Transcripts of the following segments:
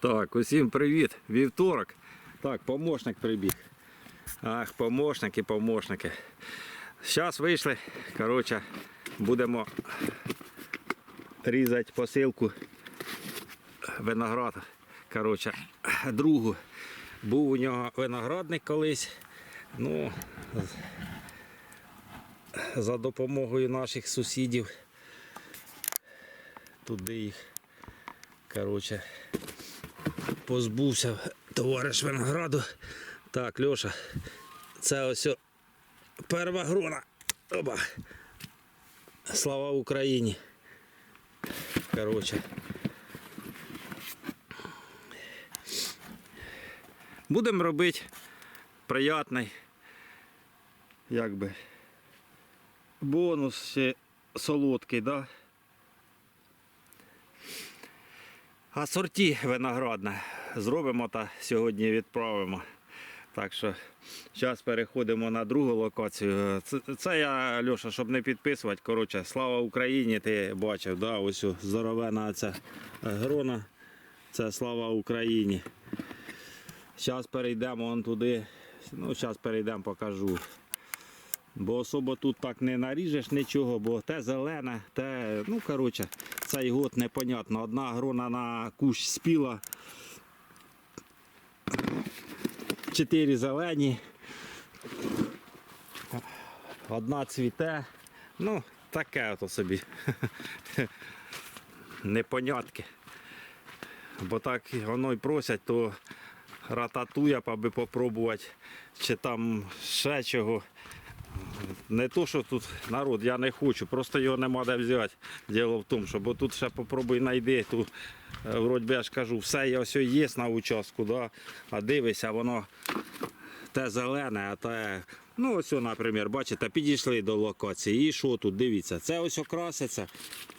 Так, усім привіт. Вівторок. Так, помощник прибіг. Ах, помощники, помощники. Зараз вийшли. Коротше, будемо різати посилку виноград. Коротше, другу. Був у нього виноградник колись. Ну, за допомогою наших сусідів. Туди їх. Коротше, позбувся товариш винограду. Так, Льоша, це ось перва грона. Оба. Слава Україні. Коротше. Будемо робити приятний, якби, бонус ще солодкий, да? Асорті виноградне. Зробимо та сьогодні відправимо. Так що зараз переходимо на другу локацію. Це, це я, Льоша, щоб не підписувати. Коротше, слава Україні, ти бачив, да? ось здоровена ця грона. Це слава Україні. Зараз перейдемо вон туди. Ну, зараз перейдемо, покажу. Бо особо тут так не наріжеш нічого, бо те зелене, те, ну коротше, цей год непонятно. Одна грона на кущ спіла. Чотири зелені. Одна цвіте. Ну, таке ото собі. Непонятки. Бо так воно й просять, то рататуя, аби попробувати, чи там ще чого. Не то, що тут народ, я не хочу, просто його нема де взяти. Діло в тому, що бо тут ще попробуй знайди. Тут, е, вроді би, я ж кажу, все ось є на участку, да? а дивися, воно те зелене, а те. Ну, ось, наприклад, бачите, підійшли до локації. І що тут? Дивіться, це ось окраситься,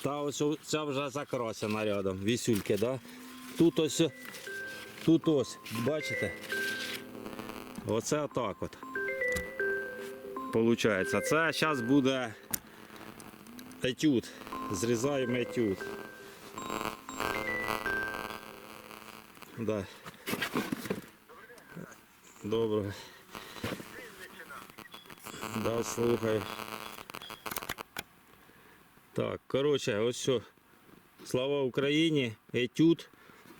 та ось ця вже закрасена рядом, вісюльки, да? Тут ось, тут ось, бачите? Оце отак от. Получається. Це зараз буде етюд. Зрізаємо етюд. Да. Добре. Да, слухай. Так, коротше, ось що. Слава Україні, етюд.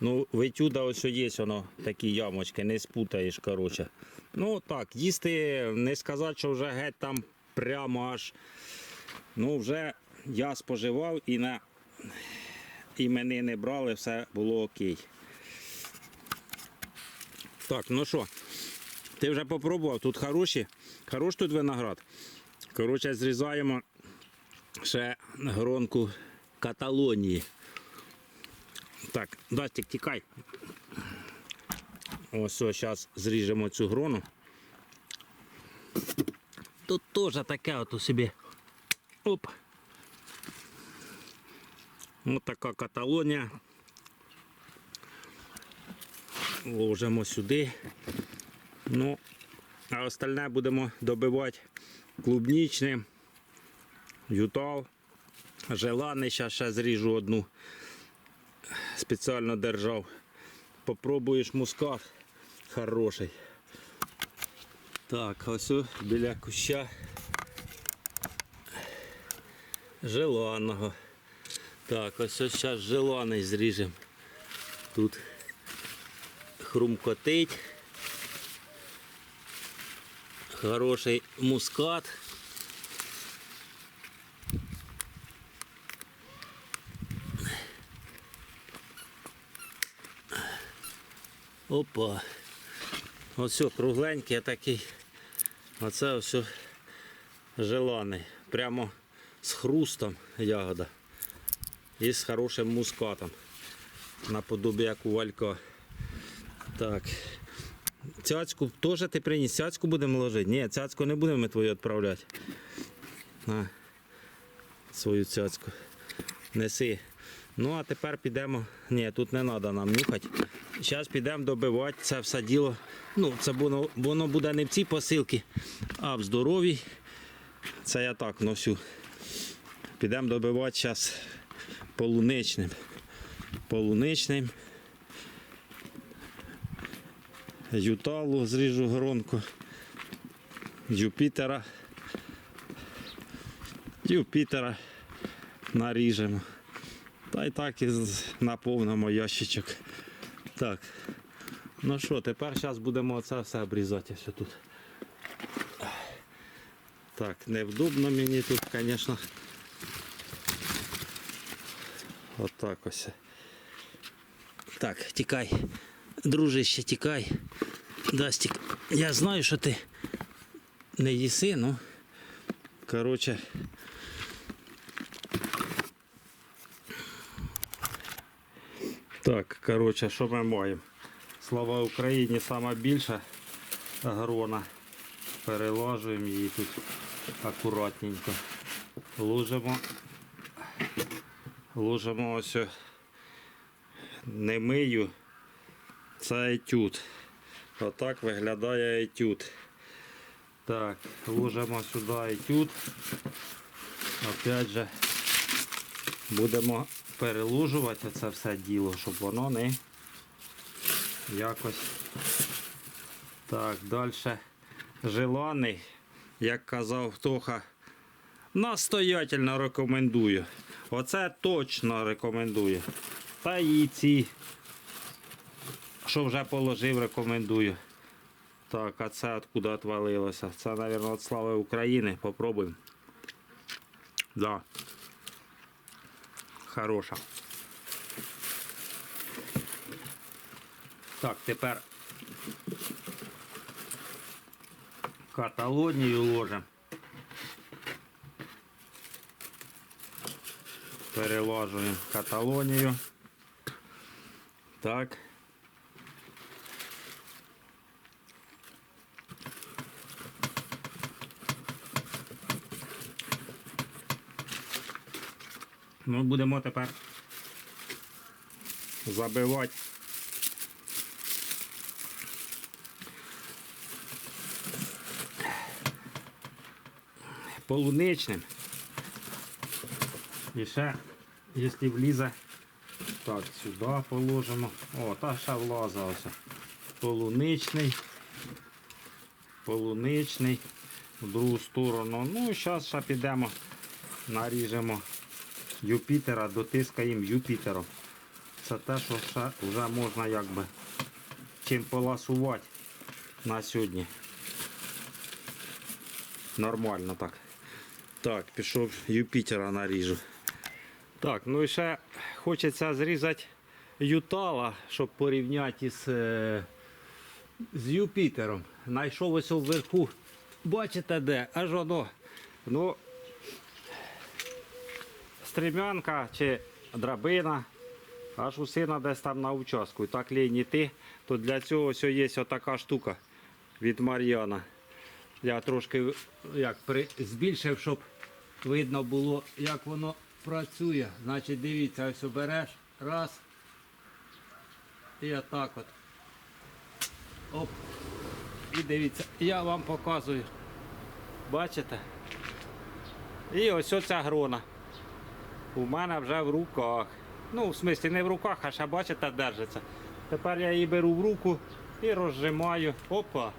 Ну, в етюда ось є воно такі ямочки, не спутаєш, коротше. Ну так, їсти не сказати, що вже геть там прямо аж. Ну, вже я споживав і на іменини брали, все було окей. Так, ну що, ти вже попробував, тут хороші, хорош тут виноград. Коротше, зрізаємо ще гронку Каталонії. Так, Дастик, тікай. Ось зараз зріжемо цю грону. Тут теж таке от у собі. Оп. Ось така Каталонія. Ложимо сюди. Ну, а остальне будемо добивати клубнічним, ютал, желаний, зараз ще зріжу одну. Спеціально держав. Попробуєш мускат хороший. Так, ось біля куща желаного. Так, ось ось зараз желаний зріжемо. Тут хрумкотить. Хороший мускат. Опа. Ось кругленький такий. Оце ось желаний. Прямо з хрустом ягода. І з хорошим мускатом. Наподобі як у валька. Так. Цяцьку теж ти приніс, цяцьку будемо ложити? Ні, цяцьку не будемо ми твою відправляти. На свою цяцьку. Неси. Ну а тепер підемо. Ні, тут не треба нам нюхати. Зараз підемо добивати це все діло. Ну, це воно, воно буде не в цій посилці, а в здоровій. Це я так носю. Підемо добивати зараз полуничним. Полуничним. Юталу зріжу горонку. Юпітера. Юпітера наріжемо. Та й так і наповнимо ящичок. Так. Ну що, тепер зараз будемо це все обрізати все тут. Так, невдобно мені тут, звісно. Отак ось. Так, тікай. Дружище, тікай. Дастік, я знаю, що ти не їси, ну. Коротше. Так, коротше, що ми маємо? Слава Україні сама більша грона. Переложуємо її тут акуратненько. Ложимо. Ложимо ось. о- Не мию. Це етюд. Отак виглядає етюд. Так, ложимо сюди етюд. Опять же, будемо переложувати це все діло, щоб воно не якось. Так, далі. Желаний, як казав Тоха, настоятельно рекомендую. Оце точно рекомендую. Та і ці, що вже положив, рекомендую. Так, а це откуда отвалилося? Це, мабуть, від слави України. Попробуємо. Да. Хороша. Так, тепер каталонію ложимо. Переложуємо каталонію. Так. Ми будемо тепер забивати. Полуничним. І ще, якщо влізе, так, сюди положимо. О, та ще влаза. Полуничний. Полуничний. В другу сторону. Ну, зараз ще підемо, наріжемо Юпітера, дотискаємо Юпітером. Це те, що вже можна якби чим поласувати на сьогодні. Нормально так. Так, пішов Юпітера наріжу. Так, ну і ще хочеться зрізати Ютала, щоб порівняти з, е, з Юпітером. Найшов ось вверху. Бачите де? Аж воно. Ну, стрімянка чи драбина. Аж у сина десь там на участку. І так іти, то для цього ось є отака штука від Мар'яна. Я трошки як, при, збільшив, щоб видно було, як воно працює. Значить, дивіться, ось обереш, раз. І отак от. Оп. І дивіться, я вам показую. Бачите? І ось оця грона. У мене вже в руках. Ну, в смислі не в руках, а ще бачите, держиться. Тепер я її беру в руку і розжимаю. Опа.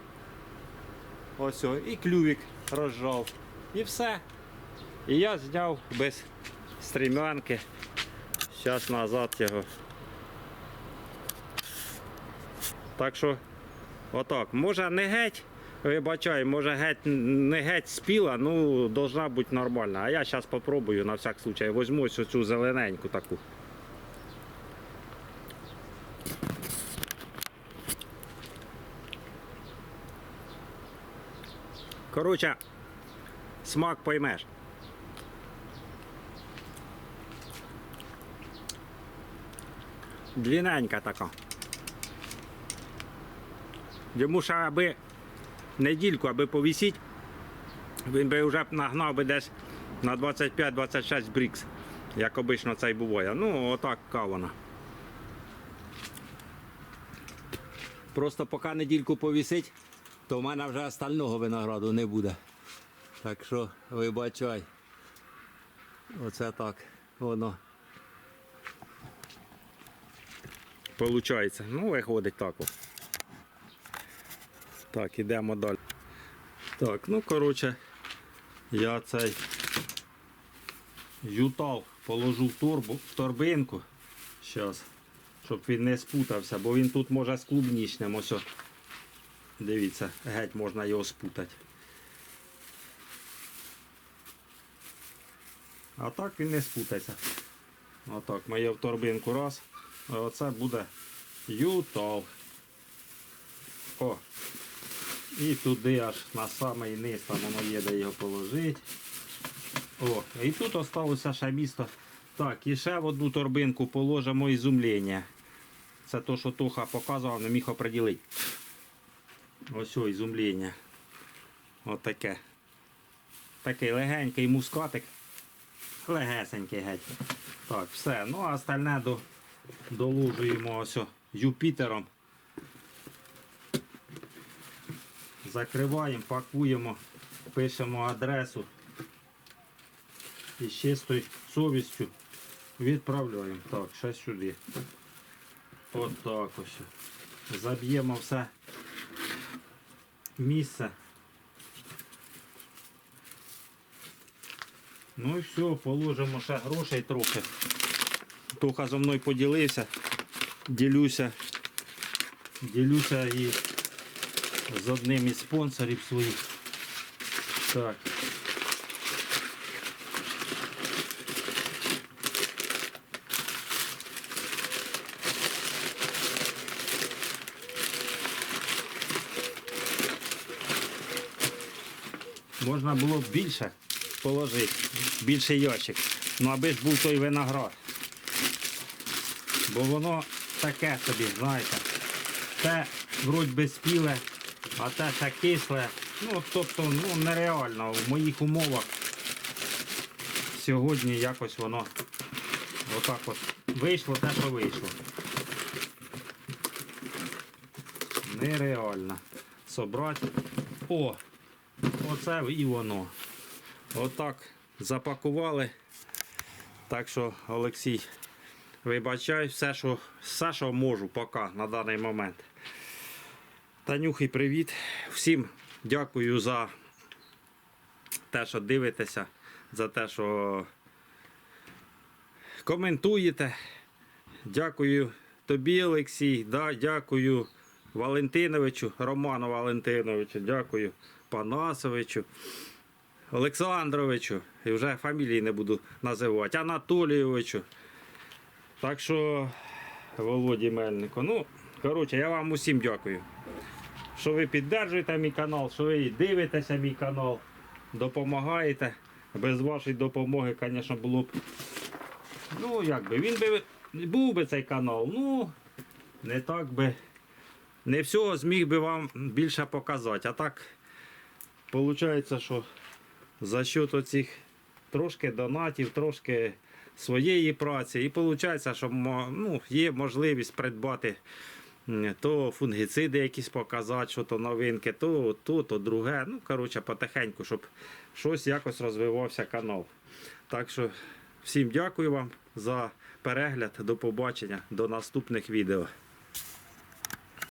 Ось о, і клювік розжав. І все. І я зняв без стрімянки. Зараз назад його. Так що, отак. Може не геть, вибачай, може геть не геть спіла, ну должна бути нормальна. А я зараз спробую на всяк случай. Возьму ось цю зелененьку таку. Коротше, смак поймеш. Длинненька така. Йому ще аби недільку, аби повісіть, він би вже нагнав би десь на 25-26 брікс, як обично це й буває. Ну, отак вона. Просто поки недільку повісить, то в мене вже остального винограду не буде. Так що вибачай. Оце так воно. Получається. Ну, виходить так. От. Так, ідемо далі. Так, ну коротше, я цей ютал положу в торбу, в торбинку. Щас, щоб він не спутався, бо він тут може з клубнічним. Ось. Дивіться, геть можна його спутати. А так він не спутається. Отак, ми його в торбинку раз. А оце буде ютал. О. І туди аж на самий низ там воно є, де його положити. О, і тут осталося ще місто. Так, і ще в одну торбинку положимо ізумлення. Це то, що Тоха показував, не міг оприділити. Ось о, ізумлення. Отаке. Такий легенький мускатик. Легесенький геть. Так, все. Ну а остальне до, долужуємо ось о, Юпітером. Закриваємо, пакуємо, пишемо адресу і з чистою совістю відправляємо. Так, ще сюди. От так ось. Заб'ємо все місце. Ну і все, положимо ще грошей трохи. Туха зо мною поділився. Ділюся. Ділюся і з одним із спонсорів своїх. Так. Можна було б більше положити, більший ящик. Ну аби ж був той виноград. Бо воно таке собі, знаєте. Те вроді би спіле, а те ще кисле. Ну, тобто, ну нереально в моїх умовах. Сьогодні якось воно отак от вийшло те, що вийшло. Нереально. Собрати. О! Оце і воно. Отак запакували. Так що, Олексій, вибачай, все, що, все, що можу поки на даний момент. Танюхи, привіт. Всім дякую за те, що дивитеся, за те, що коментуєте. Дякую тобі, Олексій. Да, дякую Валентиновичу, Роману Валентиновичу, дякую Панасовичу. Олександровичу, і вже фамілії не буду називати, Анатолійовичу. Так що, Володі Мельнику. Ну, коротше, я вам усім дякую, що ви підтримуєте мій канал, що ви дивитеся мій канал, допомагаєте. Без вашої допомоги, звісно, було б. Ну, як би, він би був би цей канал, ну, не так би. Не всього зміг би вам більше показати. А так, виходить, що за счет оцих трошки донатів, трошки своєї праці. І виходить, що ну, є можливість придбати то фунгіциди якісь показати, що то новинки, то, то, то друге. Ну, коротше, потихеньку, щоб щось якось розвивався канал. Так що всім дякую вам за перегляд. До побачення, до наступних відео.